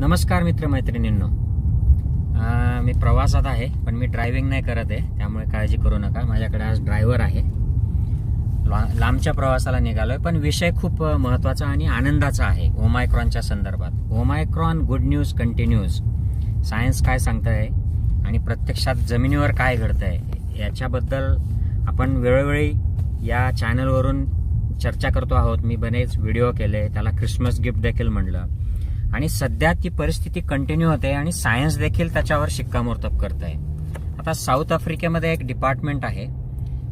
नमस्कार मित्रमैत्रिणींनो. मैत्रिणींनो मी प्रवासात आहे पण मी ड्रायव्हिंग नाही करत आहे त्यामुळे काळजी करू नका. माझ्याकडे आज ड्रायव्हर आहे. लांबच्या प्रवासाला निघालोय पण विषय खूप महत्त्वाचा आणि आनंदाचा आहे ओमायक्रॉनच्या संदर्भात. Omicron good news continues science काय सांगतंय आणि प्रत्यक्षात जमिनीवर काय घडतंय याच्याबद्दल आपण वेळोवेळी या चॅनलवरून चर्चा करतो आहोत. मी बरेच व्हिडिओ केले त्याला क्रिसमस गिफ्ट देखील म्हणलं. आणि सध्या ती परिस्थिती कंटिन्यू होते आणि सायन्स देखील त्याच्यावर शिक्कामोर्तब करत आहे आता साऊथ आफ्रिकेमध्ये एक डिपार्टमेंट आहे.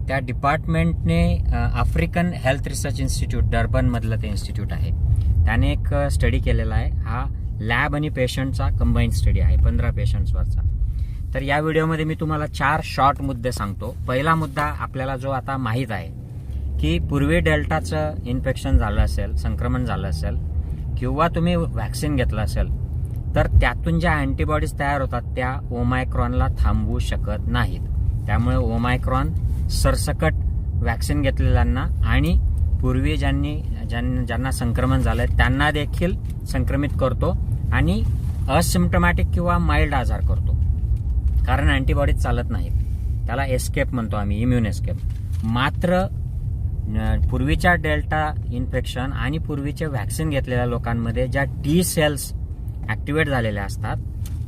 त्या डिपार्टमेंटने आफ्रिकन हेल्थ रिसर्च इन्स्टिट्यूट डर्बनमधलं ते इन्स्टिट्यूट आहे. त्याने एक स्टडी केलेला आहे. हा लॅब आणि पेशंटचा कंबाईन स्टडी आहे पंधरा पेशंट्सवरचा तर या व्हिडिओमध्ये मी तुम्हाला चार शॉर्ट मुद्दे सांगतो. पहिला मुद्दा आपल्याला जो आता माहीत आहे की पूर्वी डेल्टाचं इन्फेक्शन झालं असेल संक्रमण झालं असेल किंवा तुम्ही व्हॅक्सिन घेतलं असेल तर त्यातून ज्या अँटीबॉडीज तयार होतात त्या ओमायक्रॉनला थांबवू शकत नाहीत. त्यामुळे ओमायक्रॉन सरसकट व्हॅक्सिन घेतलेल्यांना आणि पूर्वी ज्यांनी ज्यां- ज्यांना संक्रमण झालंय त्यांना देखील संक्रमित करतो आणि असिम्टमॅटिक किंवा माइल्ड आजार करतो. कारण अँटीबॉडीज चालत नाहीत. त्याला एस्केप म्हणतो आम्ही इम्युन एस्केप मात्र पूर्वीच्या डेल्टा इन्फेक्शन आणि पूर्वीचे व्हॅक्सिन घेतलेल्या लोकांमध्ये ज्या टी सेल्स ॲक्टिवेट झालेल्या असतात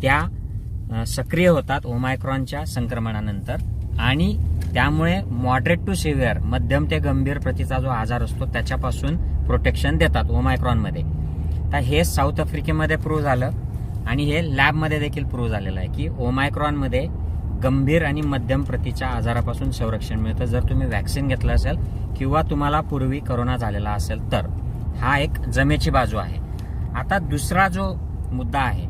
त्या सक्रिय होतात ओमायक्रॉनच्या संक्रमणानंतर. आणि त्यामुळे मॉडरेट टू सिव्हिअर मध्यम ते गंभीर प्रतीचा जो आजार असतो त्याच्यापासून प्रोटेक्शन देतात ओमायक्रॉनमध्ये. तर हे साऊथ आफ्रिकेमध्ये प्रूव्ह झालं. आणि हे लॅबमध्ये देखील प्रूव्ह झालेलं आहे की ओमायक्रॉनमध्ये गंभीर आणि मध्यम प्रतीच्या आजारापासून संरक्षण मिळतं. जर तुम्ही व्हॅक्सिन घेतलं असेल किंवा तुम्हाला पूर्वी करोना झालेला असेल तर. हा एक जमेची बाजू आहे. आता दुसरा जो मुद्दा आहे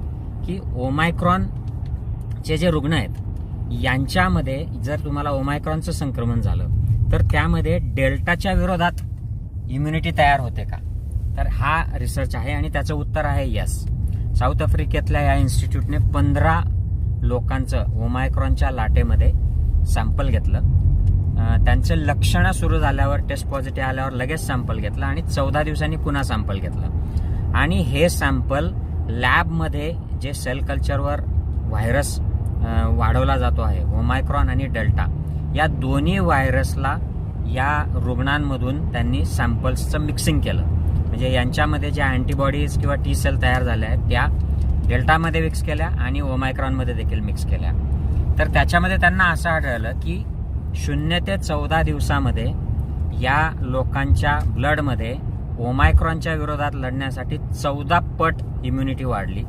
की ओमायक्रॉनचे जे रुग्ण आहेत यांच्यामध्ये जर तुम्हाला ओमायक्रॉनचं संक्रमण झालं तर त्यामध्ये डेल्टाच्या विरोधात इम्युनिटी तयार होते का? तर हा रिसर्च आहे आणि त्याचं उत्तर आहे यस साऊथ आफ्रिकेतल्या या इन्स्टिट्यूटने पंधरा लोकांचं ओमायक्रॉनच्या लाटेमध्ये सॅम्पल घेतलं. त्यांचं त्यांचे लक्षणं सुरू झाल्यावर टेस्ट पॉझिटिव्ह आल्यावर लगेच सॅम्पल घेतलं आणि चौदा दिवसांनी पुन्हा सॅम्पल घेतलं. आणि हे सॅम्पल लॅबमध्ये जे सेल कल्चरवर व्हायरस वाढवला जातो आहे ओमायक्रॉन आणि डेल्टा या दोन्ही व्हायरसला या रुग्णांमधून त्यांनी सॅम्पल्सचं मिक्सिंग केलं. म्हणजे यांच्यामध्ये ज्या अँटीबॉडीज किंवा टी सेल तयार झाल्या आहेत त्या डेल्टामध्ये मिक्स केल्या आणि ओमायक्रॉनमध्ये देखील मिक्स केल्या. तर त्याच्यामध्ये त्यांना असं आढळलं की शून्य ते चौदा दिवसामध्ये या लोकांच्या ब्लडमध्ये ओमायक्रॉनच्या विरोधात लढण्यासाठी चौदा पट इम्युनिटी वाढली.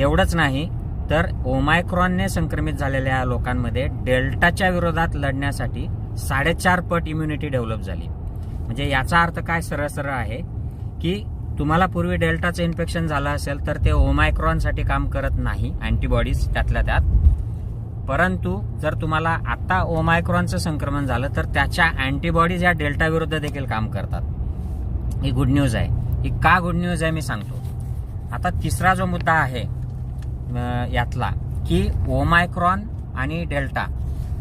एवढंच नाही तर ओमायक्रॉनने संक्रमित झालेल्या लोकांमध्ये डेल्टाच्या विरोधात लढण्यासाठी साडेचार पट इम्युनिटी डेव्हलप झाली. म्हणजे याचा अर्थ काय सरळ सरळ आहे की तुम्हाला पूर्वी डेल्टाचं इन्फेक्शन झालं असेल तर ते ओमायक्रॉनसाठी काम करत नाही. अँटीबॉडीज त्यातल्या त्यात. परंतु जर तुम्हाला आत्ता ओमायक्रॉनचं संक्रमण झालं तर त्याच्या अँटीबॉडीज या डेल्टाविरुद्ध देखील काम करतात. ही गुड न्यूज आहे. ही का गुड न्यूज आहे मी सांगतो. आता तिसरा जो मुद्दा आहे यातला की ओमायक्रॉन आणि डेल्टा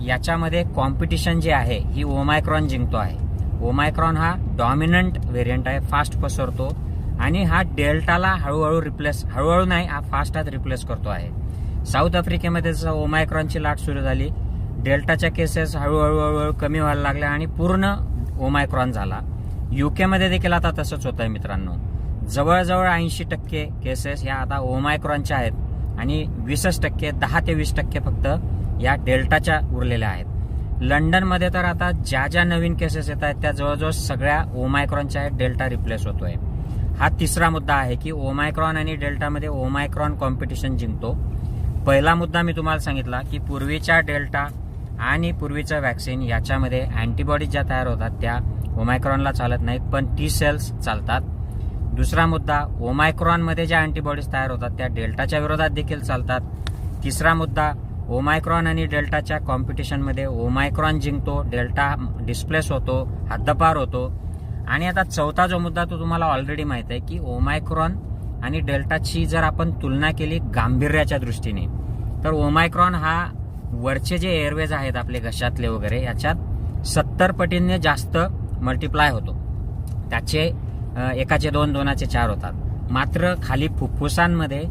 याच्यामध्ये कॉम्पिटिशन जे आहे ही ओमायक्रॉन जिंकतो आहे. ओमायक्रॉन हा डॉमिनंट व्हेरियंट आहे फास्ट पसरतो. आणि हा डेल्टाला हळूहळू रिप्लेस हळूहळू नाही हा फास्टात रिप्लेस करतो आहे. साऊथ आफ्रिकेमध्ये जसं ओमायक्रॉनची लाट सुरू झाली डेल्टाच्या केसेस हळूहळू हळूहळू कमी व्हायला लागल्या आणि पूर्ण ओमायक्रॉन झाला. युकेमध्ये देखील आता तसंच होतं आहे मित्रांनो. जवळजवळ ऐंशी टक्के केसेस ह्या आता ओमायक्रॉनच्या आहेत आणि वीसच टक्के दहा ते वीस टक्के फक्त या डेल्टाच्या उरलेल्या आहेत. लंडनमध्ये तर आता ज्या ज्या नवीन केसेस येत आहेत त्या जवळजवळ सगळ्या ओमायक्रॉनच्या आहेत डेल्टा रिप्लेस होतो आहे हा तिसरा मुद्दा आहे की ओमायक्रॉन आणि डेल्टामध्ये ओमायक्रॉन कॉम्पिटिशन जिंकतो. पहिला मुद्दा मी तुम्हाला सांगितला की पूर्वीच्या डेल्टा आणि पूर्वीचं व्हॅक्सिन याच्यामध्ये अँटीबॉडीज ज्या तयार होतात त्या ओमायक्रॉनला चालत नाहीत पण टी सेल्स चालतात. दुसरा मुद्दा ओमायक्रॉनमध्ये ज्या अँटीबॉडीज तयार होतात त्या डेल्टाच्या विरोधात देखील चालतात. तिसरा मुद्दा ओमायक्रॉन आणि डेल्टाच्या कॉम्पिटिशनमध्ये ओमायक्रॉन जिंकतो डेल्टा डिस्प्लेस होतो हद्दपार होतो. आणि आता चौथा जो मुद्दा तो तुम्हाला ऑलरेडी माहीत आहे की ओमायक्रॉन आणि डेल्टाची जर आपण तुलना केली गांभीर्याच्या दृष्टीने तर ओमायक्रॉन हा वरचे जे एअरवेज आहेत आपले घशातले वगैरे याच्यात सत्तर पटींनी जास्त मल्टिप्लाय होतो. त्याचे एकाचे दोन दोनाचे चार होतात. मात्र खाली फुफ्फुसांमध्ये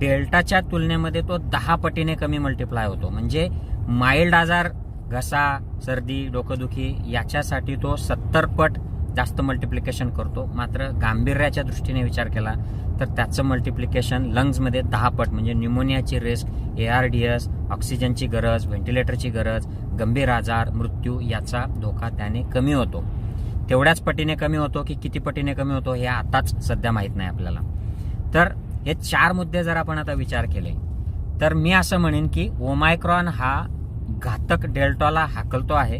डेल्टाच्या तुलनेमध्ये तो दहा पटीने कमी मल्टिप्लाय होतो. म्हणजे माइल्ड आजार घसा सर्दी डोकंदुखी याच्यासाठी तो सत्तर पट जास्त मल्टिप्लिकेशन करतो. मात्र गांभीर्याच्या दृष्टीने विचार केला तर त्याचं मल्टिप्लिकेशन लंग्समध्ये दहा पट म्हणजे न्युमोनियाची risk A R D S ऑक्सिजनची गरज व्हेंटिलेटरची गरज गंभीर आजार मृत्यू याचा धोका त्याने कमी होतो. तेवढ्याच पटीने कमी होतो की किती पटीने कमी होतो हे आताच सध्या माहीत नाही आपल्याला. तर हे चार मुद्दे जर आपण आता विचार केले तर मी असं म्हणेन की ओमायक्रॉन हा घातक डेल्टाला हाकलतो आहे.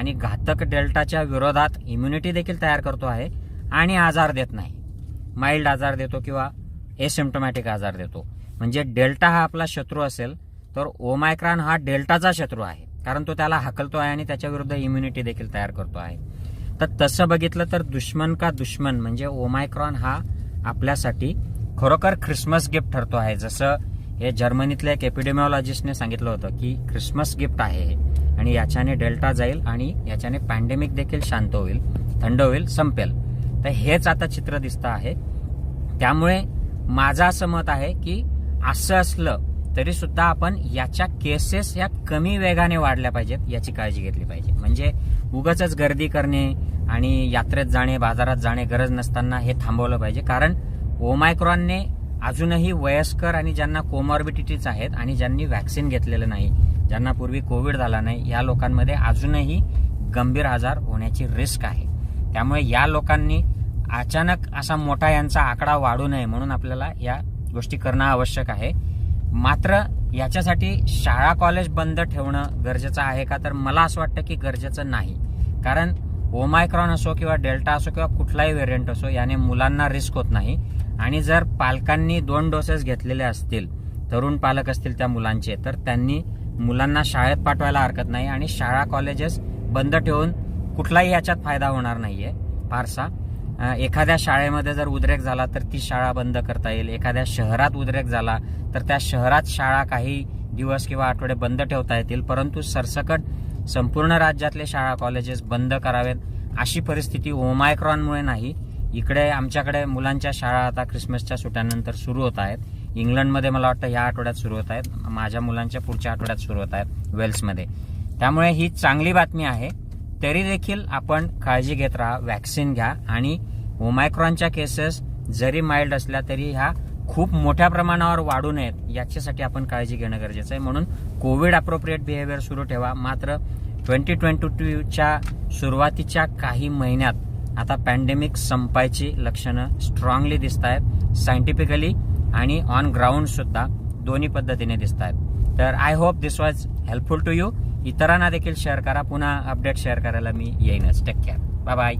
आणि घातक डेल्टाच्या विरोधात इम्युनिटी देखील तयार करतो आहे आणि आजार देत नाही. माइल्ड आजार देतो किंवा एसिम्टोमॅटिक आजार देतो. म्हणजे डेल्टा हा आपला शत्रू असेल तर ओमायक्रॉन हा डेल्टाचा शत्रू आहे. कारण तो त्याला हाकलतो आहे आणि त्याच्या विरुद्ध इम्युनिटी देखील तयार करतो आहे. तर तसं बघितलं तर दुश्मन का दुश्मन म्हणजे ओमायक्रॉन हा आपल्यासाठी खरोखर ख्रिसमस गिफ्ट ठरतो आहे. जसं हे जर्मनीतल्या एक एपिडेमिओलॉजिस्टने सांगितलं होतं की ख्रिसमस गिफ्ट आहे हे. आणि याच्याने डेल्टा जाईल आणि याच्याने पॅन्डेमिक देखील शांत होईल थंड होईल संपेल. तर हेच आता चित्र दिसतं आहे. त्यामुळे माझं असं मत आहे की असं असलं तरी सुद्धा आपण याच्या केसेस या कमी वेगाने वाढल्या पाहिजेत याची काळजी घेतली पाहिजे. म्हणजे उगाच गर्दी करणे आणि यात्रेत जाणे बाजारात जाणे गरज नसताना हे थांबवलं पाहिजे. कारण ओमायक्रॉनने अजूनही वयस्कर आणि ज्यांना कोमॉर्बिडिटीज आहेत आणि ज्यांनी व्हॅक्सिन घेतलेलं नाही ज्यांना पूर्वी कोविड झाला नाही या लोकांमध्ये अजूनही गंभीर आजार होण्याची रिस्क आहे. त्यामुळे या लोकांनी अचानक असा मोठा यांचा आकडा वाढू नये म्हणून आपल्याला या गोष्टी करणं आवश्यक आहे. मात्र याच्यासाठी शाळा कॉलेज बंद ठेवणं गरजेचं आहे का? तर मला असं वाटतं की गरजेचं नाही. कारण ओमायक्रॉन असो किंवा डेल्टा असो किंवा कुठलाही व्हेरियंट असो याने मुलांना रिस्क होत नाही. आणि जर पालकांनी दोन डोसेस घेतलेले असतील तरुण पालक असतील त्या मुलांचे तर त्यांनी मुलांना शाळेत पाठवायला हरकत नाही आणि शाळा कॉलेजेस बंद ठेवून कुठलाही याच्यात फायदा होणार नाहीये. फारसा. एखाद्या शाळेमध्ये जर उद्रेक झाला तर ती शाळा बंद करता येईल. एखाद्या शहरात उद्रेक झाला तर त्या शहरात शाळा काही दिवस किंवा आठवडे बंद ठेवता येतील परंतु सरसकट संपूर्ण राज्यातले शाळा कॉलेजेस बंद करावेत अशी परिस्थिती ओमायक्रॉनमुळे नाही. इकडे आमच्याकडे मुलांच्या शाळा आता क्रिसमसच्या सुट्यानंतर सुरू होत आहेत. इंग्लंडमध्ये मला वाटतं या आठवड्यात सुरू होत आहेत. माझ्या मुलांच्या पुढच्या आठवड्यात सुरू होत आहेत वेल्समध्ये. त्यामुळे ही चांगली बातमी आहे. तरी देखील आपण काळजी घेत राहा व्हॅक्सिन घ्या आणि ओमायक्रॉनच्या केसेस जरी माइल्ड असल्या तरी ह्या खूप मोठ्या प्रमाणावर वाढू नयेत याच्यासाठी आपण काळजी घेणं गरजेचं आहे. म्हणून कोविड अप्रोप्रिएट बिहेवियर सुरू ठेवा. मात्र ट्वेंटी ट्वेंटी टूच्या सुरुवातीच्या काही महिन्यात आता पॅन्डेमिक संपायची लक्षणं स्ट्रॉंगली दिसत आहेत सायंटिफिकली आणि ऑन ग्राउंडसुद्धा दोन्ही पद्धतीने दिसत आहेत तर I hope this was helpful to you इतरांना देखील शेअर करा. पुन्हा अपडेट शेअर करायला मी येईनच. Take care bye bye